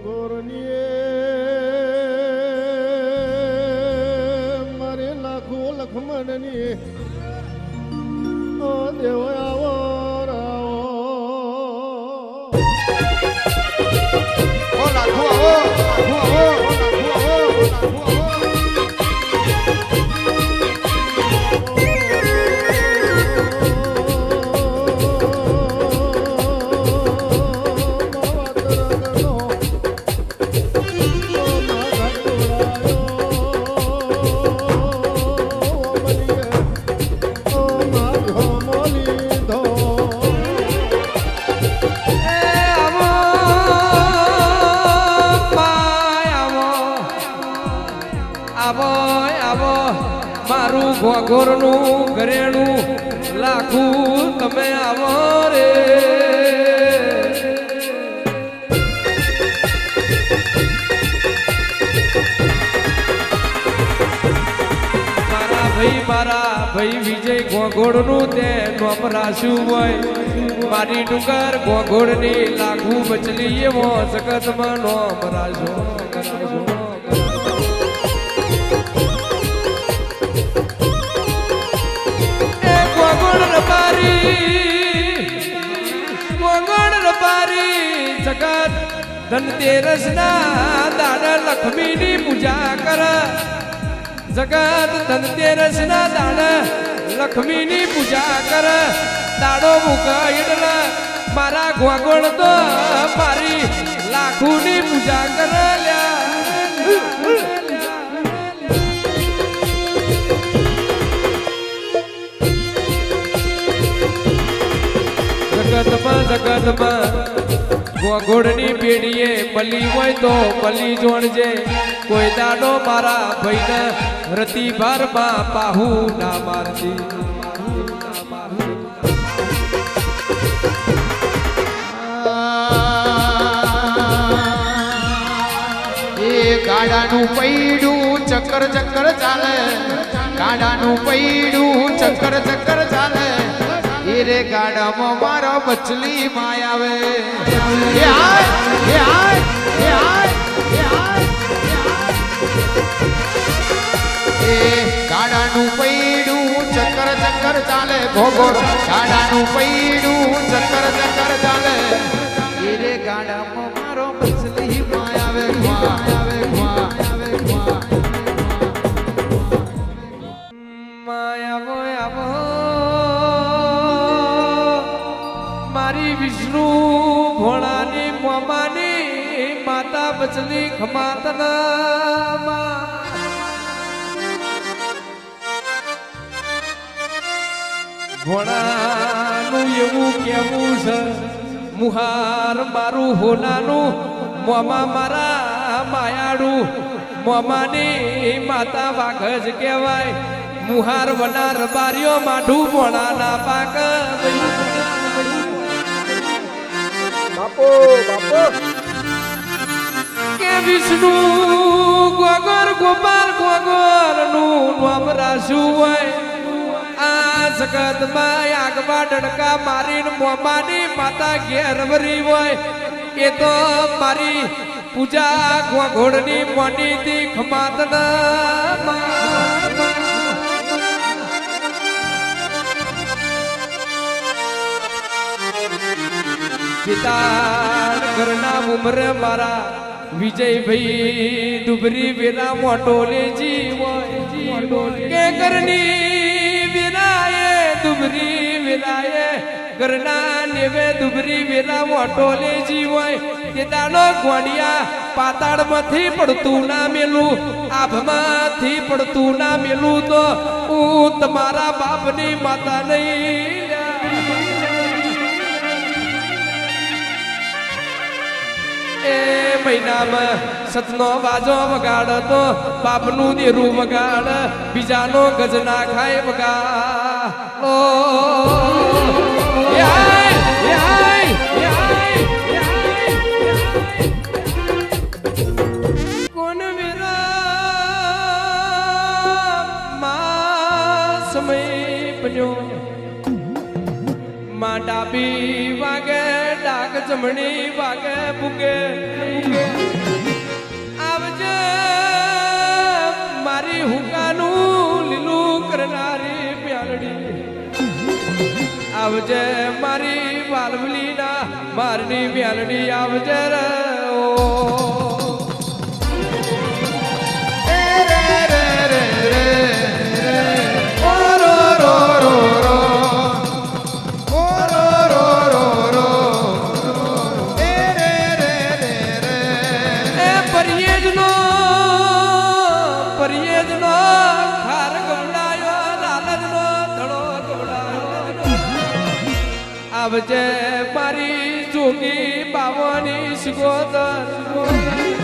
Gorni e ઘોઘોરનું ઘરેણું લાખું તમે આવો રે. મારા ભાઈ મારા ભાઈ વિજય ગોગોડનું તે રાખ્યું હોય. મારી ડુંગર ગોગોડની લાખું બચલી એવો જગતમાં નોમ જગત ધનતેરસ ના દાડા લક્ષ્મીની પૂજા કર જગત ધનતેરસ ના દાડા લક્ષ્મીની પૂજા કર દાડો મુકા એટલે મારા ગોગોળ તો મારી લાખુની પૂજા કર લ્યા જગતમાં જગતમાં ગોગોડની પેઢીએ બલી હોય તો બલી જોણજે. કોઈ દાડો મારા ભાઈને રતી ભારમાં પાહુ ના મારજી ગાડાનું પૈડું ચક્કર ચક્કર ચાલે. ગાડાનું પૈડું ચક્કર ચક્કર ચાલે. એ રે ગાડામાં મારો બચલી માય આવે. એ ગાડાનું પૈડું ચક્કર ચક્કર ચાલે ભોગોર. ગાડાનું પૈડું ચક્કર ચક્કર ચાલે. એ રે ગાડામાં મારો આવે માં આવે. માતા બચલી ખમાતના ભણાનું એવું કેવું છે, મુહાર મારું હોનાનું, મોમા મારા માયાડું, મોમાની માતા વાઘ જ કહેવાય. મુહાર વનાર બારીઓ માઢું ભોળાના પાક. કે વિષ્ણુ, ગોગર, ગોપાલ, ગોગર, નું નામ રાખ્યું હોય. આ જગતમાં આગવા ડડકા મારીને મોમાની માતા ઘેર વરી હોય. એ તો મારી પૂજા ગોઘોડની મોનીથી ખમાતના પિતા ઘરના ઉમરે મારા વિજયભાઈ દુબરી વેલા મોટો લેજી કે ઘરની વેલાએ દુબરી વેલાએ ઘરના નેવે દુબરી વેલા મોટો લેજી હોય કે દાડો ગોડિયા પાતાળમાંથી પડતું ના મેલું, આભમાંથી પડતું ના મેલું તો, હું તમારા બાપની માતા નહીં. એ મહિનામાં સતનો વાજો વગાડતો બાપનું દેરું વગાડ બીજાનો ગજ ના ખાય વગા ઓ યાય, યાય, યાય, યાય, યાય. કોણ સમય બન્યો માં ડાબી વાગે, ડાક ચમણી વાગે ભૂગે આવજે, મારી હુકાનું લીલું કરનારી પ્યાલડી. આવજે, મારી વાલવલીના મારની પ્યાલડી આવજે રે. આવજે મારી જોગી બાવાની સિગોદર